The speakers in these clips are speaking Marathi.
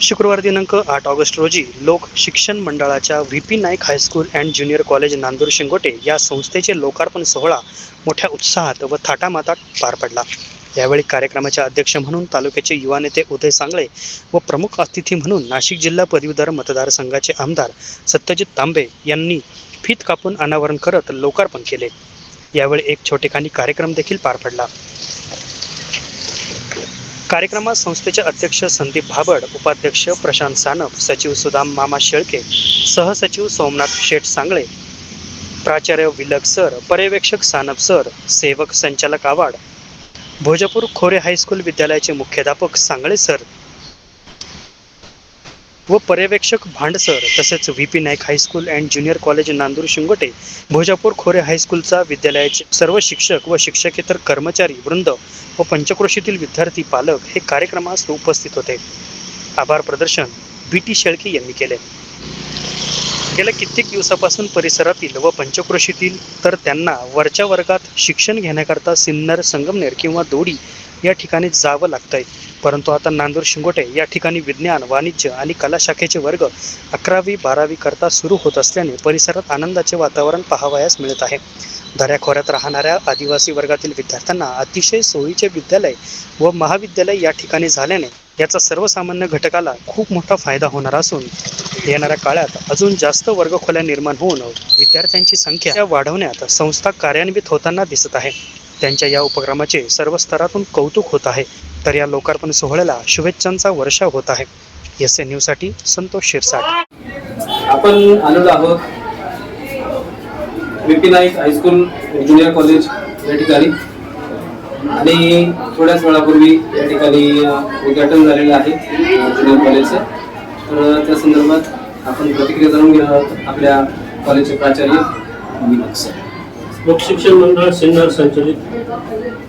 शुक्रवार दिनांक आठ ऑगस्ट रोजी लोक शिक्षण मंडळाच्या V P Naik high school and junior college Nandur Shingote या संस्थेचे लोकार्पण सोहळा मोठ्या उत्साहात व थाटामातात पार पडला. यावेळी कार्यक्रमाचे अध्यक्ष म्हणून तालुक्याचे युवा नेते उदय सांगळे व प्रमुख अतिथी म्हणून नाशिक जिल्हा पदवीधर मतदारसंघाचे आमदार सत्यजित तांबे यांनी फीत कापून अनावरण करत लोकार्पण केले. यावेळी एक छोटेखानी कार्यक्रम देखील पार पडला. कार्यक्रमात संस्थेचे अध्यक्ष संदीप भाबड उपाध्यक्ष प्रशांत सानप सचिव सुदाम मामा शेळके सहसचिव सोमनाथ शेठ सांगळे प्राचार्य विलक सर पर्यवेक्षक सानप सर सेवक संचालक आवाड भोजपूर खोरे हायस्कूल विद्यालयाचे मुख्याध्यापक सांगळे सर व पर्यवेक्षक भांडसर तसेच V P Naik high school and junior college Nandur Shingote Bhojapur खोरे हायस्कूलचा विद्यालयाचे सर्व शिक्षक व शिक्षकेतर कर्मचारी वृंद व पंचक्रोशीतील विद्यार्थी पालक हे कार्यक्रमास उपस्थित होते. आभार प्रदर्शन बी टी शेळके यांनी केले. गेल्या कित्येक दिवसापासून परिसरातील व पंचक्रोशीतील तर त्यांना वरच्या वर्गात शिक्षण घेण्याकरता सिन्नर संगमनेर किंवा दोडी या ठिकाणी जावं लागतंय. परंतु आता नांदूर शिंगोटे या ठिकाणी विज्ञान वाणिज्य आणि कला शाखेचे वर्ग अकरावी बारावी करता सुरू होत असल्याने परिसरात आनंदाचे वातावरण पाहावयास मिळत आहे. दऱ्याखोऱ्यात राहणाऱ्या आदिवासी वर्गातील विद्यार्थ्यांना अतिशय सोयीचे विद्यालय व महाविद्यालय या ठिकाणी झाल्याने याचा सर्वसामान्य घटकाला खूप मोठा फायदा होणार असून येणाऱ्या काळात अजून जास्त वर्गखोल्या निर्माण होऊन विद्यार्थ्यांची संख्या वाढवण्यात संस्था कार्यान्वित होताना दिसत आहे. त्यांच्या या उपक्रमाचे सर्व स्तरातून कौतुक होत आहे. तर या लोकार्पण सोहळ्याला शुभेच्छांचा वर्षाव होत आहे. एस एन न्यूजसाठी संतोष शिरसाट. आपण आलेलो आहोत. V P Naik high school junior college या ठिकाणी. आणि थोड्याच वेळापूर्वी या ठिकाणी उद्घाटन झालेलं आहे ज्युनियर कॉलेजचं तर त्या संदर्भात आपण प्रतिक्रिया जाणून घेणार आहोत आपल्या कॉलेजचे प्राचार्य सर. लोकशिक्षण मंडळ सिन्नर संचलित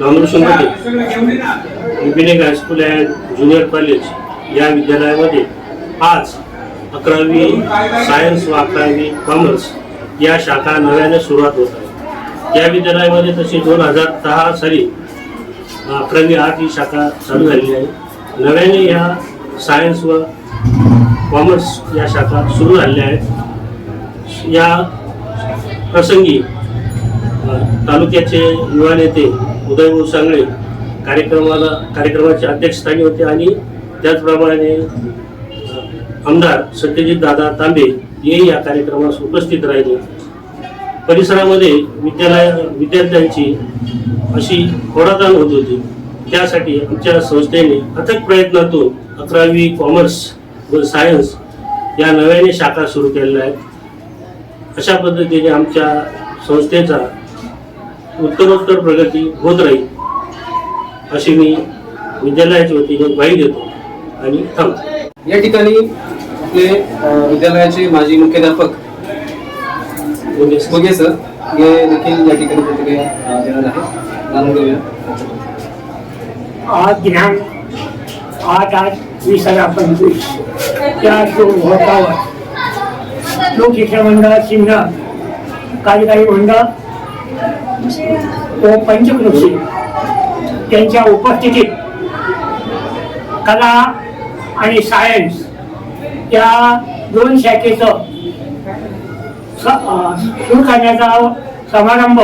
Nandur Shingote high school and junior college या विद्यालयामध्ये आज अकरावी सायन्स व अकरावी कॉमर्स या शाखा नव्याने सुरुवात होत आहे. या विद्यालयामध्ये तशी दोन हजार दहा साली अकरावी आठ ही शाखा चालू झालेली आहे. नव्याने या सायन्स व कॉमर्स या शाखा सुरू झालेल्या आहेत. या प्रसंगी तालुक्याचे युवा नेते उदयभाऊ सांगळे कार्यक्रमाला कार्यक्रमाचे अध्यक्षस्थानी होते आणि त्याचप्रमाणे आमदार सत्यजित दादा तांबे हे या कार्यक्रमास उपस्थित राहिले. परिसरामध्ये विद्यालय विद्यार्थ्यांची अशी ओढाताण होत होती. त्यासाठी आमच्या संस्थेने अथक प्रयत्नातून अकरावी कॉमर्स व सायन्स या नव्याने शाखा सुरू केलेल्या आहेत. अशा पद्धतीने आमच्या संस्थेचा उत्तरोत्तर प्रगती होत राहील अशी मी विद्यालयाच्या वतीने ग्वाही देतो आणि थांबतो. या ठिकाणी आपले विद्यालयाचे माजी मुख्याध्यापक बोगे सर. हे देखील या ठिकाणी प्रतिक्रिया देणार आहे जाणून घेऊया आज दिनांक आठ आठ वीस हजार पंचवीस त्या शुभमुहूर्तावर लोकशिक्षण मंडळ सिंह कार्यकारी मंडळ व पंचकृषी त्यांच्या उपस्थितीत कला आणि सायन्स या दोन शाखेचं सुरू करण्याचा समारंभ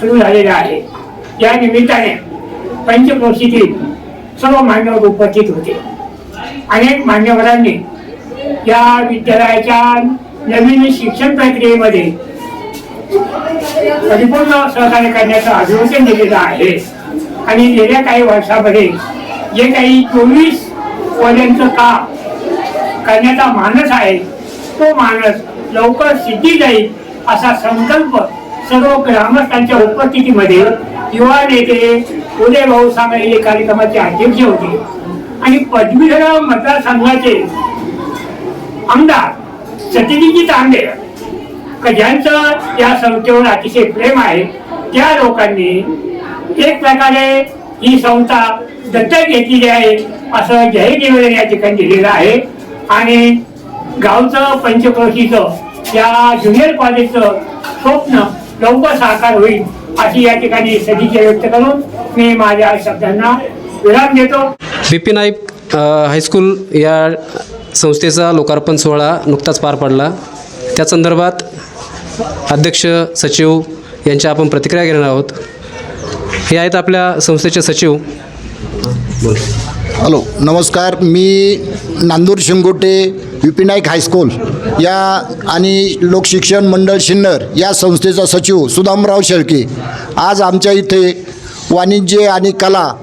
सुरू झालेला आहे. या निमित्ताने पंचक्रोशीतील सर्व मान्यवर उपस्थित होते. अनेक मान्यवरांनी या विद्यालयाच्या नवीन शिक्षण प्रक्रियेमध्ये परिपूर्ण सहकार्य करण्याचं अभिवचन दिलेलं आहे. आणि गेल्या काही वर्षामध्ये जे काही चोवीस वर्षांचं काम करण्याचा मानस आहे तो मानस लवकर सिद्धी जाईल असा संकल्प सर्व ग्रामस्थांच्या उपस्थितीमध्ये युवा नेते उदय भाऊ सांगळे हे कार्यक्रमाचे अध्यक्ष होते. आणि पदवीधर मतदारसंघाचे आमदार सत्यजितजी तांबे का ज्यांचं या संस्थेवर अतिशय प्रेम आहे. त्या लोकांनी एक प्रकारे ही संस्था दत्तक घेतलेली आहे असं जाहीर निवेदन या ठिकाणी दिलेलं आहे. आणि गावचं पंचक्रोशीचं या ज्युनियर कॉलेजचं स्वप्न लवकर साकार होईल अशी या ठिकाणी सदिच्छा व्यक्त करून मी माझ्या शब्दांना विराम देतो. बिपी नाईक हायस्कूल या संस्थेचा लोकार्पण सोहळा नुकताच पार पडला. त्या संदर्भात अध्यक्ष सचिव यांच्या आपण प्रतिक्रिया घेणार आहोत. हे आहेत आपल्या संस्थेचे सचिव. हॅलो नमस्कार. मी Nandur Shingote V P Naik high school या आणि लोकशिक्षण मंडळ शिन्नर या संस्थेचा सचिव सुदामराव शेळके. आज आमच्या इथे वाणिज्य आणि कला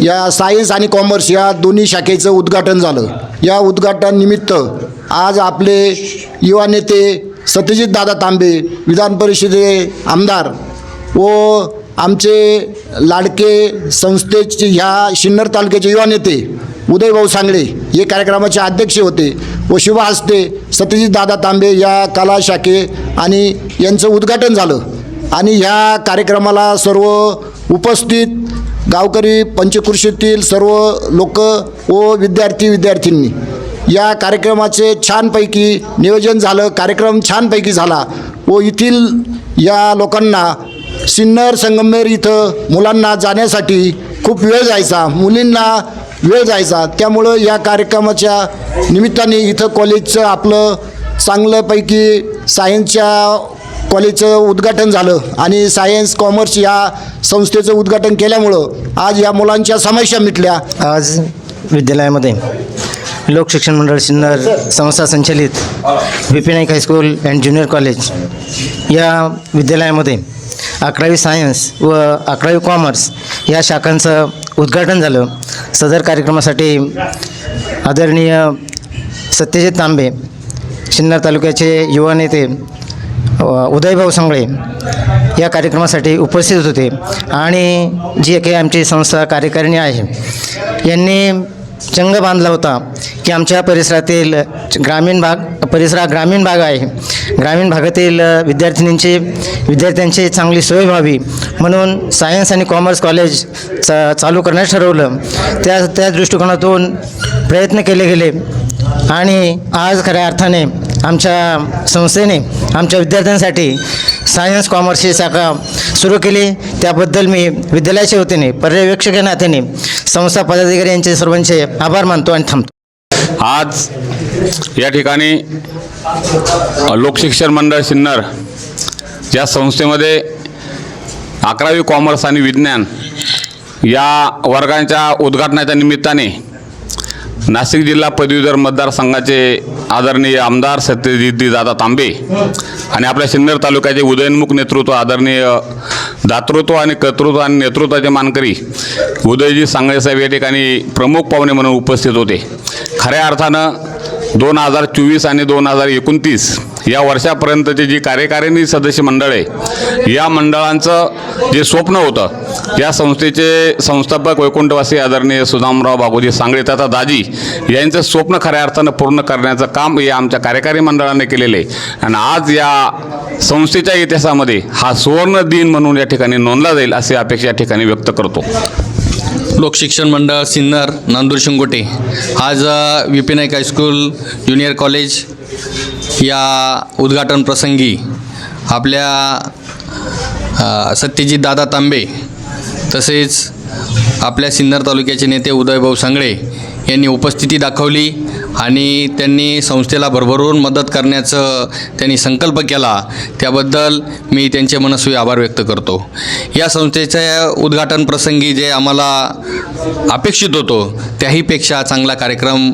या सायन्स आणि कॉमर्स या दोन्ही शाखेचं उद्घाटन झालं. या उद्घाटनानिमित्त आज आपले युवा नेते सत्यजित दादा तांबे विधान परिषदे आमदार व आमचे लाडके संस्थेचे ह्या शिन्नर तालुक्याचे युवा नेते उदयभाऊ सांगळे हे कार्यक्रमाचे अध्यक्ष होते व शुभ हस्ते सत्यजित दादा तांबे या कला शाखे आणि यांचं उद्घाटन झालं. आणि ह्या कार्यक्रमाला सर्व उपस्थित गावकरी पंचकृषीतील सर्व लोक व विद्यार्थी विद्यार्थ्यांनी या कार्यक्रमाचे छानपैकी नियोजन झालं कार्यक्रम छानपैकी झाला. व येथील या लोकांना सिन्नर संगमेर इथं मुलांना जाण्यासाठी खूप वेळ जायचा मुलींना वेळ जायचा. त्यामुळं या कार्यक्रमाच्या निमित्ताने इथं कॉलेजचं आपलं चांगल्यापैकी सायन्सच्या कॉलेजचं उद्घाटन झालं. आणि सायन्स कॉमर्स या संस्थेचं उद्घाटन केल्यामुळं आज या मुलांच्या समस्या मिटल्या. आज विद्यालयामध्ये लोकशिक्षण मंडळ सिन्नर संस्था संचलित P Naik high school and junior college. या विद्यालयामध्ये अकरावी सायन्स व अकरावी कॉमर्स या शाखांचं उद्घाटन झालं. सदर कार्यक्रमासाठी आदरणीय सत्यजित तांबे सिन्नर तालुक्याचे युवा नेते उदयभाऊ सांगळे या कार्यक्रमासाठी उपस्थित होते. आणि जी काही आमची संस्था कार्यकारिणी आहे यांनी चंग बांधला होता की आमच्या परिसरातील ग्रामीण भाग परिसरा ग्रामीण भाग आहे. ग्रामीण भागातील विद्यार्थिनींची विद्यार्थ्यांची चांगली सोय व्हावी म्हणून सायन्स आणि कॉमर्स कॉलेज चा चालू करण्यास ठरवलं. त्या त्या दृष्टिकोनातून प्रयत्न केले गेले आणि आज खऱ्या अर्थाने आमच्या संस्थेने आमच्या विद्यार्थ्यांसाठी सायन्स कॉमर्सची शाखा सुरू केली. त्याबद्दल मी विद्यालयाच्या वतीने पर्यवेक्षक या नात्याने संस्था पदाधिकारी यांचे सर्वांचे आभार मानतो आणि थांबतो. आज या ठिकाणी लोकशिक्षण मंडळ सिन्नर या संस्थेमध्ये अकरावी कॉमर्स आणि विज्ञान या वर्गांच्या उद्घाटनाच्या निमित्ताने नाशिक जिल्हा पदवीधर मतदारसंघाचे आदरणीय आमदार सत्यजित दादा तांबे आणि आपल्या सिन्नर तालुक्याचे उदयनमुख नेतृत्व आदरणीय दातृत्व आणि कर्तृत्व आणि नेतृत्वाचे मानकरी उदयजी सांगळेसाहेब या ठिकाणी प्रमुख पाहुणे म्हणून उपस्थित होते. खऱ्या अर्थानं दोन हजार चोवीस आणि दोन हजार एकोणतीस या वर्षापर्यंतचे जी कार्यकारिणी सदस्य मंडळ आहे या मंडळांचं जे स्वप्न होतं या संस्थेचे संस्थापक वैकुंठवासी आदरणीय सुदामराव बाबूजी सांगळे तथा दाजी यांचं स्वप्न खऱ्या अर्थानं पूर्ण करण्याचं काम या आमच्या कार्यकारी मंडळाने केलेलं आहे. आणि आज या संस्थेच्या इतिहासामध्ये हा सुवर्ण दिन म्हणून या ठिकाणी नोंदला जाईल अशी अपेक्षा या ठिकाणी व्यक्त करतो. लोकशिक्षण मंडळ सिन्नर नांदूर शिंगोटे. आज V P Naik high school junior college या उद्घाटन प्रसंगी आपल्या सत्यजित दादा तांबे तसेच आपल्या सिन्नर तालुक्याचे नेते उदयभाऊ सांगळे यांनी उपस्थिती दाखवली. आणि त्यांनी संस्थेला भरभरून मदत करण्याचं त्यांनी संकल्प केला त्याबद्दल मी त्यांचे मनस्वी आभार व्यक्त करतो. या संस्थेच्या उद्घाटन प्रसंगी जे आम्हाला अपेक्षित होतो त्याहीपेक्षा चांगला कार्यक्रम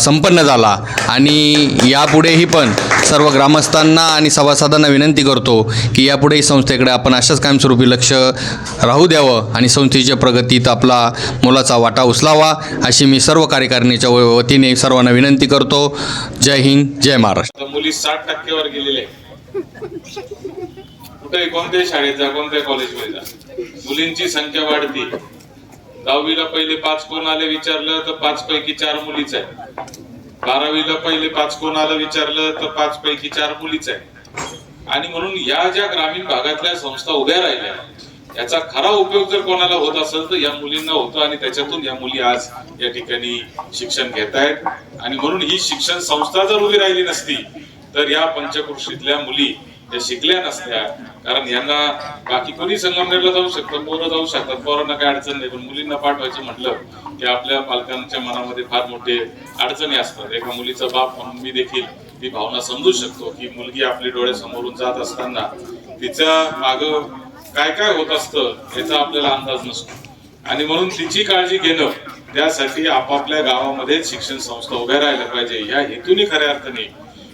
संपन्न झाला. आणि यापुढेही पण सर्व ग्रामस्थांना आणि सभासदांना विनंती करतो की यापुढेही संस्थेकडे आपण अशाच कायमस्वरूपी लक्ष राहू द्यावं आणि संस्थेच्या प्रगतीत आपला मोलाचा वाटा उचलावा अशी मी सर्व कार्यकारिणीच्या वतीने सर्वांना विनंती करतो. जय हिंद जय महाराष्ट्र. मुली साठ टक्केवर गेलेले कुठे कोणत्याही शाळेत जा कोणत्या कॉलेजमध्ये जा. मुलींची संख्या वाढती. दहावीला पहिले पाच कोण आले विचारलं तर पाच पैकी चार मुलीच आहे बारावीला पहिले पाच कोण आलं विचारलं तर पाच पैकी चार मुलीच आहे आणि म्हणून या ज्या ग्रामीण भागातल्या संस्था उभ्या राहिल्या याचा खरा उपयोग जर कोणाला होत असेल तर या मुलींना होतो आणि त्याच्यातून या मुली आज या ठिकाणी शिक्षण घेत आहेत. आणि म्हणून ही शिक्षण संस्था जर उभी राहिली नसती तर या पंचकृषीतल्या मुली शिकल्या नसत्या कारण यांना बाकी कोणी संगमनेरला जाऊ शकतं पोरं जाऊ शकतात. पोरांना काही अडचण नाही पण मुलींना पाठवायचं म्हटलं की आपल्या पालकांच्या मनामध्ये फार मोठे अडचणी असतात. एका मुलीचा बाप म्हणून मी देखील ती भावना समजू शकतो की मुलगी आपली डोळ्यासमोरून जात असताना तिचा माग काय काय होत असतं याचा आपल्याला अंदाज नसतो. आणि म्हणून तिची काळजी घेणं त्यासाठी आपापल्या गावामध्ये शिक्षण संस्था उभ्या राहिल्या पाहिजे. या हेतूने खऱ्या अर्थाने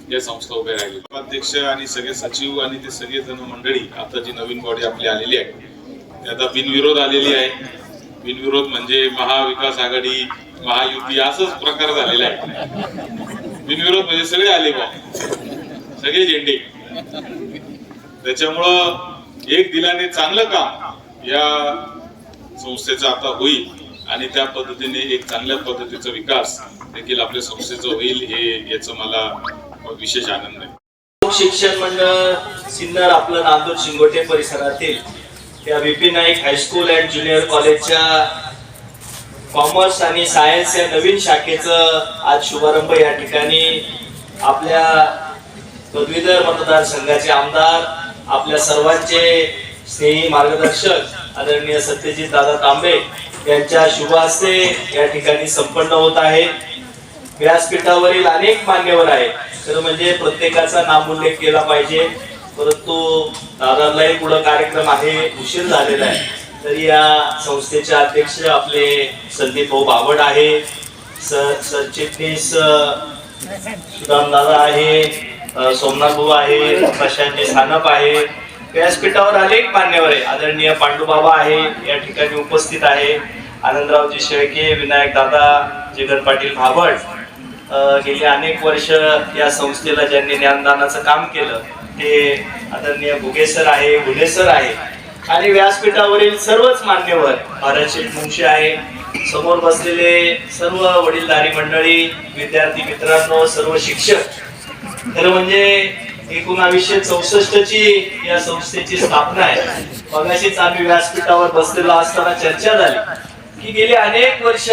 या संस्था उभ्या राहिल्या अध्यक्ष आणि सगळे सचिव आणि ते सगळे जण मंडळी आता जी नवीन बॉडी आपली आलेली आहे ती आता बिनविरोध आलेली आहे. बिनविरोध म्हणजे महाविकास आघाडी महायुती असंच प्रकार झालेला आहे. बिनविरोध म्हणजे सगळे आले बा सगळे झेंडे. त्याच्यामुळं एक दिलाने चांगलं काम या संस्थेचं आता होईल आणि त्या पद्धतीने एक चांगल्या पद्धतीचा विकास देखील आपल्या संस्थेचं होईल हे याचं मला विशेष आनंद आहे. शिक्षण मंडळ सिन्नर आपलं नांदूर शिंगोटे परिसरातील त्या V Naik high school and junior कॉलेजच्या कॉमर्स आणि सायन्स या नवीन शाखेचं आज शुभारंभ या ठिकाणी आपल्या पदवीधर मतदारसंघाचे आमदार आपल्या सर्वांचे स्नेही मार्गदर्शक आदरणीय सत्यजित दादा तांबे यांच्या शुभ हस्ते या ठिकाणी संपन्न होत आहे. व्यासपीठावरील अनेक मान्यवर आहेत. तर म्हणजे प्रत्येकाचा नामोल्लेख केला पाहिजे. परंतु दादांनाही पुढं कार्यक्रम आहे उशीर झालेला आहे. तर या संस्थेचे अध्यक्ष आपले संदीप भाऊ बावड आहे. सरचिटणीस सुदाम दादा आहे. सोमनाथ भाऊ आहे. प्रशांत सानप आहे. व्यासपीठावर अनेक मान्यवर आहे आदरणीय पांडुबाबा आहे. या ठिकाणी उपस्थित आहे. आनंदरावजी शेळके विनायक दादा जगन पाटील भाभट गेली अनेक वर्ष या संस्थेला ज्यांनी ज्ञानदानाचं काम केलं ते आदरणीय भुगेसर आहे गुन्हेसर आहे. आणि व्यासपीठावरील सर्वच मान्यवर भारत मुंशी आहे समोर बसलेले सर्व वडीलधारी मंडळी विद्यार्थी मित्रांनो सर्व शिक्षक. खरं म्हणजे एकोणावीसशे चौसष्ट ची या संस्थेची स्थापना आहे. मगाशीच आम्ही व्यासपीठावर बसलेलो असताना चर्चा झाली की गेली अनेक वर्ष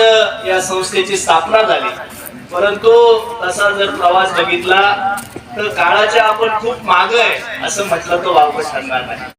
या संस्थेची स्थापना झाली. परंतु तसा जर प्रवास बघितला तर काळाच्या आपण खूप माग आहे असं म्हटलं तर वापर ठरणार नाही.